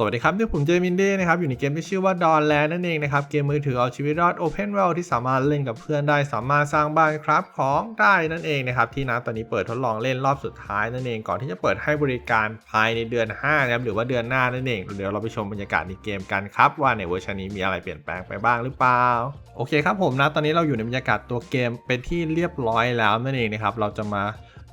สวัสดีครับนี่ผมเจมินดี้นะครับ อยู่ในเกมที่ชื่อว่าดอนแลนนั่นเองนะครับ เกมมือถือเอาชีวิตรอด Open World ที่สามารถเล่นกับเพื่อนได้ สามารถสร้างบ้านครับของได้นั่นเองนะครับ ที่นะตอนนี้เปิดทดลองเล่นรอบสุดท้ายนั่นเอง ก่อนที่จะเปิดให้บริการภายในเดือน5นะครับหรือว่าเดือนหน้านั่นเอง เดี๋ยวเราไปชมบรรยากาศในเกมกันครับว่าในเวอร์ชันนี้มีอะไรเปลี่ยนแปลงไปบ้างหรือเปล่าโอเคครับผมนะตอนนี้เราอยู่ในบรรยากาศตัวเกมเป็นที่เรียบร้อยแล้วนั่นเองนะครับเราจะมา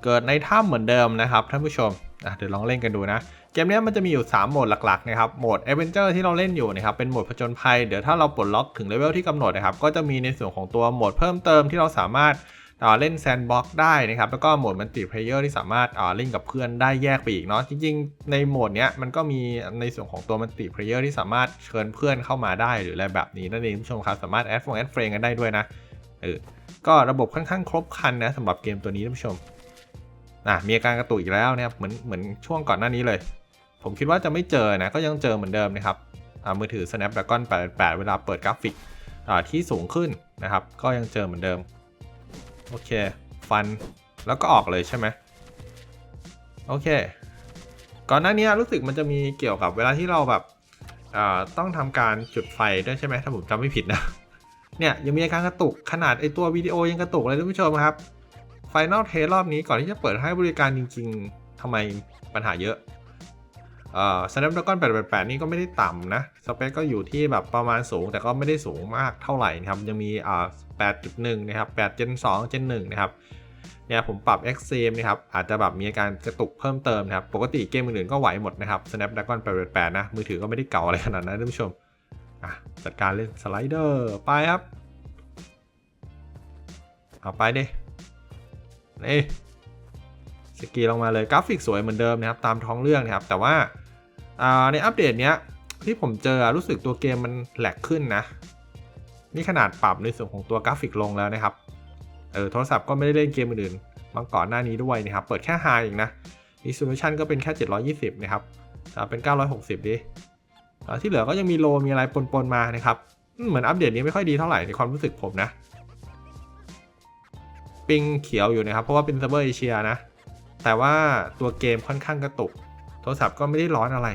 เกิดในถ้ำเหมือนเดิมนะครับท่านผู้ชมเดี๋ยวลองเล่นกันดูนะ เกมนี้มันจะมีอยู่ 3 โหมดหลักๆนะครับ โหมด Adventure ที่เราเล่นอยู่นะครับ เป็นโหมดผจญภัย เดี๋ยวถ้าเราปลดล็อกถึงเลเวลที่กำหนดนะครับ ก็จะมีในส่วนของตัวโหมดเพิ่มเติมที่เราสามารถเล่นแซนด์บ็อกได้นะครับ แล้วก็โหมดมัลติเพลเยอร์ที่สามารถอ่าเล่นกับเพื่อนได้แยกไปอีกเนาะ จริงๆ ในโหมดเนี้ยมันก็มีในส่วนของตัวมัลติเพลเยอร์ที่สามารถเชิญเพื่อนเข้ามาได้หรืออะไรแบบนี้นั่นเองผู้ชมครับสามารถแอดฟงแอดเฟรนกันได้ด้วยนะ เออ ก็ระบบค่อนข้างครบครันนะสำหรับเกมตัวนี้ท่านผู้ชมอะมีอาการกระตุกอีกแล้วนะครับเหมือนเหมือนช่วงก่อนหน้านี้เลย ผมคิดว่าจะไม่เจอนะ ก็ยังเจอเหมือนเดิมนะครับมือถือ Snapdragon 88 เวลาเปิดกราฟิกที่สูงขึ้นนะครับ ก็ยังเจอเหมือนเดิม โอเค ฟันแล้วก็ออกเลยใช่ไหมโอเค ก่อนหน้านี้รู้สึกมันจะมีเกี่ยวกับเวลาที่เราแบบต้องทำการจุดไฟด้วยใช่ไหมถ้าผมจำไม่ผิดนะเนี่ยยังมีอาการกระตุกขนาดไอตัววิดีโอยังกระตุกเลยท่านผู้ชมครับไฟนอลเทสรอบนี้ก่อนที่จะเปิดให้บริการจริง ๆทำไมปัญหาเยอะ เอ่อ Snapdragon 888 นี่ก็ไม่ได้ต่ำนะ สเปคก็อยู่ที่แบบประมาณสูง แต่ก็ไม่ได้สูงมากเท่าไหร่นะครับ ยังมีอ่า8.1 นะครับ 8 Gen 2 Gen 1 นะครับ เนี่ยผมปรับ Extreme นะครับ อาจจะแบบมีอาการกระตุกเพิ่มเติมนะครับ ปกติเกมอื่นๆก็ไหวหมดนะครับ Snapdragon 888 นะ มือถือก็ไม่ได้เก่าอะไรขนาดนั้นท่านผู้ชม อะ จัดการเล่นสไลเดอร์ ไปครับ เอาไปดินี่สกีลงมาเลยกราฟิกสวยเหมือนเดิมนะครับ ตามท้องเรื่องนะครับ แต่ว่า ในอัปเดตเนี้ยที่ผมเจอรู้สึกตัวเกมมันแหลกขึ้นนะ นี่ขนาดปรับในส่วนของตัวกราฟิกลงแล้วนะครับ เออโทรศัพท์ก็ไม่ได้เล่นเกมอื่นๆมาก่อนหน้านี้ด้วยนะครับ เปิดแค่ High เองนะ Resolution ก็เป็นแค่ 720 นะครับเป็น 960 ดิที่เหลือก็ยังมีโลมีอะไรปนๆมานะครับเหมือนอัปเดตนี้ไม่ค่อยดีเท่าไหร่ในความรู้สึกผมนะ ปิงเขียวอยู่นะครับ เพราะว่าเป็นเซิร์ฟเวอร์เอเชียนะ แต่ว่าตัวเกมค่อนข้างกระตุก โทรศัพท์ก็ไม่ได้ร้อนอะไร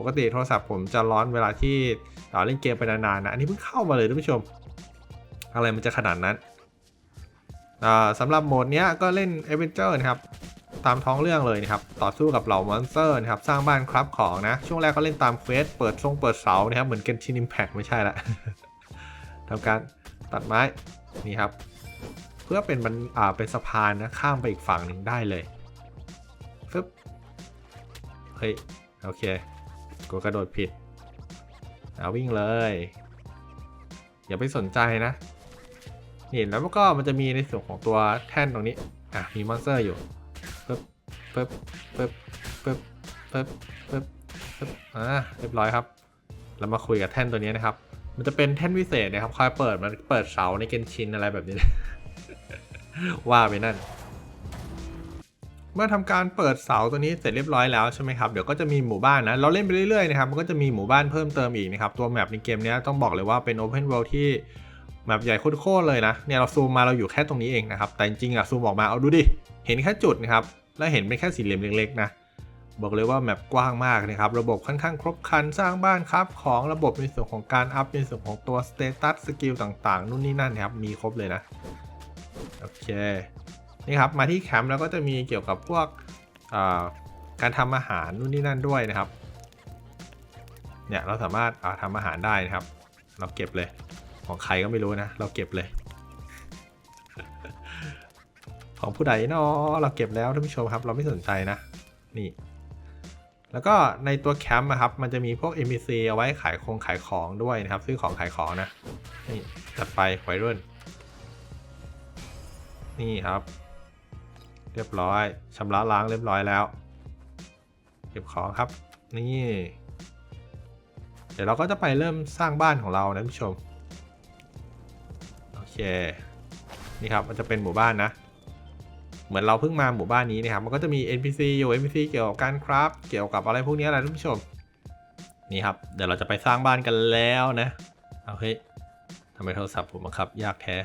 ปกติโทรศัพท์ผมจะร้อนเวลาที่เล่นเกมไปนานๆนะอันนี้เพิ่งเข้ามาเลยท่านผู้ชม อะไรมันจะขนาดนั้นสำหรับโหมดนี้ก็เล่น a อเวนเจอร์นะครับตามท้องเรื่องเลยนะครับ ต่อสู้กับเหล่ามอนสเตอร์นะครับ สร้างบ้านครับของนะ ช่วงแรกก็เล่นตามเควสเปิดทรงเปิดเสานะครับ เหมือนเกนชินอิมแพคไม่ใช่ละทำการตัดไม้ นี่ครับ เพื่อเป็นมันอ่าเป็นสะพานนะ ข้ามไปอีกฝั่งหนึ่งได้เลยฟึบเฮ้ย โอเค กูกระโดดผิดเอาวิ่งเลย อย่าไปสนใจนะ นี่แล้วก็มันจะมีในส่วนของตัวแท่นตรงนี้ อะ มีมอนสเตอร์อยู่ปึ๊บปึ๊บปึ๊บปึ๊บปึ๊บปึ๊บปึ๊บอ่าเรียบร้อยครับ เรามาคุยกับแท่นตัวนี้นะครับ มันจะเป็นแท่นพิเศษนะครับ คอยเปิดมันเปิดเสาในเกนชินอะไรแบบนี้ ว่าไปนั่น เมื่อทำการเปิดเสาตัวนี้เสร็จเรียบร้อยแล้วใช่ไหมครับเดี๋ยวก็จะมีหมู่บ้านนะเราเล่นไปเรื่อยๆนะครับมันก็จะมีหมู่บ้านเพิ่มเติมอีกนะครับตัวแมปในเกมนี้ต้องบอกเลยว่าเป็น Open World ที่แมปใหญ่โคตรเลยนะเนี่ยเราซูมมาเราอยู่แค่ตรงนี้เองนะครับแต่จริงๆอะซูมออกมาเอาดูดิเห็นแค่จุดนะครับแล้วเห็นเป็นแค่สี่เหลี่ยมเล็กๆนะบอกเลยว่าแมปกว้างมากนะครับระบบค่อนข้างครบครันสร้างบ้านครับของระบบในส่วนของการอัพในส่วนของตัวสเตตัสสกิลต่างๆนู่นนี่นั่นนะครับมีครบเลยนะโอเค นี่ครับมาที่แคมป์แล้วก็จะมีเกี่ยวกับพวกการทำอาหารนู่นนี่นั่นด้วยนะครับเนี่ยเราสามารถทำอาหารได้นะครับ เราเก็บเลย ของใครก็ไม่รู้นะ เราเก็บเลย ของผู้ใดเนาะเราเก็บแล้วท่านผู้ชมครับ เราไม่สนใจนะนี่ แล้วก็ในตัวแคมป์นะครับ มันจะมีพวก NPC เอาไว้ขายคงขายของด้วยนะครับซื้อของขายของนะนี่จัดไปไวรุ่นนี่ครับ เรียบร้อยชำระล้างเรียบร้อยแล้ว เก็บของครับ นี่ เดี๋ยวเราก็จะไปเริ่มสร้างบ้านของเรานะผู้ชม โอเค นี่ครับมันจะเป็นหมู่บ้านนะ เหมือนเราเพิ่งมาหมู่บ้านนี้นะครับ มันก็จะมี NPC อยู่ NPC เกี่ยวกับการคราฟเกี่ยวกับอะไรพวกนี้แหละท่านผู้ชม นี่ครับ เดี๋ยวเราจะไปสร้างบ้านกันแล้วนะ เอาเฮ้ยทำไมโทรศัพท์ผมบังคับ ยากแท้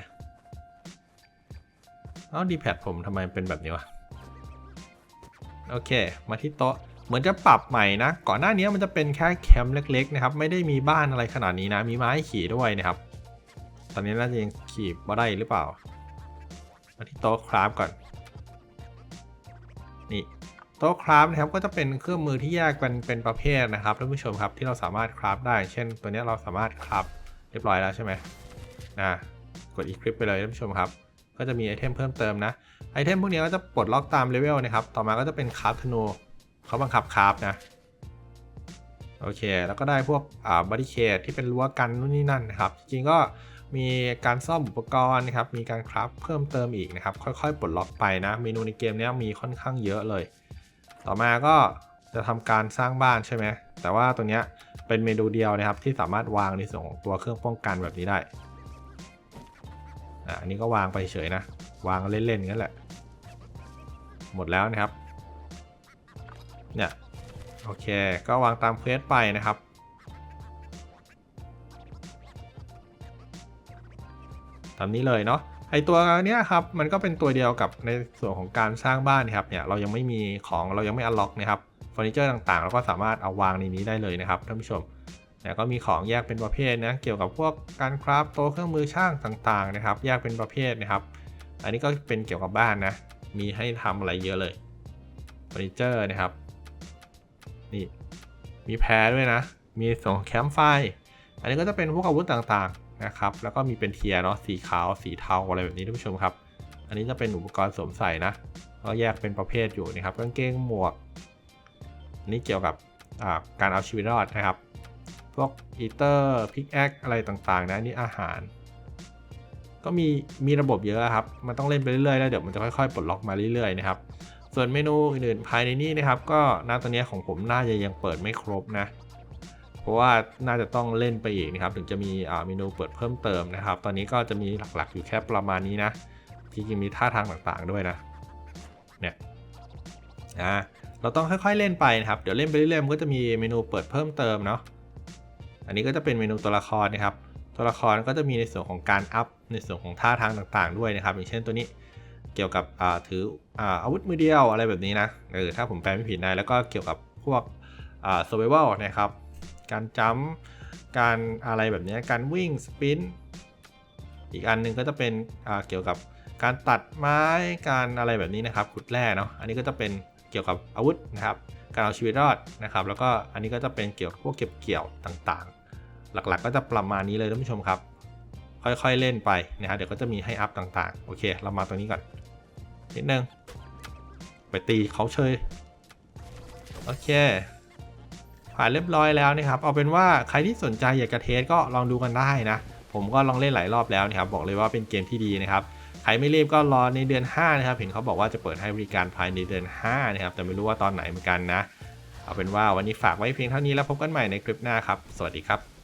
เอ้าดีแพดผมทำไมเป็นแบบนี้วะ โอเค มาที่โต๊ะ เหมือนจะปรับใหม่นะ ก่อนหน้านี้มันจะเป็นแค่แคมป์เล็ก ๆ นะครับ ไม่ได้มีบ้านอะไรขนาดนี้นะ มีไม้ขี่ด้วยนะครับ ตอนนี้น่าจะยังขี่บ่ได้หรือเปล่า มาที่โต๊ะคราฟก่อน นี่โต๊ะคราฟนะครับก็จะเป็นเครื่องมือที่แยกเป็นเป็นประเภทนะครับท่านผู้ชมครับที่เราสามารถคราฟได้ เช่น ตัวนี้เราสามารถคราฟเรียบร้อยแล้วใช่ไหมนะกดอีคลิปไปเลยท่านผู้ชมครับ ก็จะมีไอเทมเพิ่มเติมนะ ไอเทมพวกนี้ก็จะปลดล็อกตามเลเวลนะครับ ต่อมาก็จะเป็นคราฟธนูเขาบังคับคราฟนะ โอเค แล้วก็ได้พวกอ่าบริเคดที่เป็นรั้วกันนู่นนี่นั่นนะครับ จริงๆก็มีการซ่อมอุปกรณ์นะครับ มีการคราฟเพิ่มเติมอีกนะครับ ค่อยๆ ปลดล็อกไปนะ เมนูในเกมนี้มีค่อนข้างเยอะเลย ต่อมาก็จะทำการสร้างบ้านใช่ไหม แต่ว่าตัวเนี้ยเป็นเมนูเดียวนะครับที่สามารถวางในส่วนของตัวเครื่องป้องกันแบบนี้ได้ อะอันนี้ก็วางไปเฉยนะ วางเล่นๆงั้นแหละ หมดแล้วนะครับ เนี่ย โอเค ก็วางตามเควสไปนะครับตามนี้เลยเนาะไอตัวเนี้ยครับมันก็เป็นตัวเดียวกับในส่วนของการสร้างบ้านนะครับเนี่ยเรายังไม่มีของเรายังไม่อัลล็อกนะครับเฟอร์นิเจอร์ต่างๆเราก็สามารถเอาวางในนี้ได้เลยนะครับท่านผู้ชม เนี่ก็มีของแยกเป็นประเภทนะเกี่ยวกับพวกการคราฟโต๊ะเครื่องมือช่างต่างๆนะครับ แยกเป็นประเภทนะครับ อันนี้ก็เป็นเกี่ยวกับบ้านนะ มีให้ทำอะไรเยอะเลยเฟอร์นิเจอร์นะครับนี่มีแพรด้วยนะ มีส่งแคมป์ไฟ อันนี้ก็จะเป็นพวกอาวุธต่างๆนะครับ แล้วก็มีเป็นเทียร์เนาะสีขาวสีเทาอะไรแบบนี้ท่านผู้ชมครับ อันนี้จะเป็นอุปกรณ์สวมใส่นะก็แยกเป็นประเภทอยู่นะครับกางเกงหมวกนนี้เกี่ยวกับการเอาชีวิตรอดนะครับ พวกอีเตอร์พิกแอคอะไรต่างๆ นะนี่อาหาร ก็มีมีระบบเยอะครับ มันต้องเล่นไปเรื่อยๆแล้วเดี๋ยวมันจะค่อยๆปลดล็อกมาเรื่อยๆนะครับส่วนเมนูอื่นๆภายในนี้นะครับ ก็ณตอนนี้ของผมน่าจะยังเปิดไม่ครบนะ เพราะว่าน่าจะต้องเล่นไปอีกนะครับ ถึงจะมีเมนูเปิดเพิ่มเติมนะครับ ตอนนี้ก็จะมีหลักๆอยู่แค่ประมาณนี้นะจริงๆมีท่าทางต่างๆด้วยนะเนี่ยอ่าเราต้องค่อยๆเล่นไปนะครับ เดี๋ยวเล่นไปเรื่อยๆมันก็จะมีเมนูเปิดเพิ่มเติมเนาะ อันนี้ก็จะเป็นเมนูตัวละครนะครับ ตัวละครก็จะมีในส่วนของการอัพในส่วนของท่าทางต่างๆ ด้วยนะครับ อย่างเช่นตัวนี้เกี่ยวกับถืออาอาวุธมือเดียวอะไรแบบนี้นะเออถ้าผมแปลไม่ผิดนะแล้วก็เกี่ยวกับพวกอ่า survival นะครับ การจัมป์การอะไรแบบนี้การวิ่งสปินอีกอันหนึงก็จะเป็นเกี่ยวกับการตัดไม้การอะไรแบบนี้นะครับขุดแร่เนาะอันนี้ก็จะเป็นเกี่ยวกับอาวุธนะครับ การเอาชีวิตรอดนะครับ แล้วก็อันนี้ก็จะเป็นเกี่ยวกับพวกเก็บเกี่ยวต่าง หลักๆ ก็จะประมาณนี้เลยท่านผู้ชมครับ ค่อยๆเล่นไปนะครับเดี๋ยวก็จะมีให้อัพต่างๆ โอเค เรามาตรงนี้ก่อน นิดนึง ไปตีเขาเฉยโอเค ผ่านเรียบร้อยแล้วนะครับ เอาเป็นว่าใครที่สนใจอยากจะเทสก็ลองดูกันได้นะ ผมก็ลองเล่นหลายรอบแล้วนะครับ บอกเลยว่าเป็นเกมที่ดีนะครับใครไม่รีบก็รอในเดือน 5 นะครับ เห็นเขาบอกว่าจะเปิดให้บริการภายในเดือน 5 นะครับ แต่ไม่รู้ว่าตอนไหนเหมือนกันนะ เอาเป็นว่าวันนี้ฝากไว้เพียงเท่านี้แล้วพบกันใหม่ในคลิปหน้าครับ สวัสดีครับ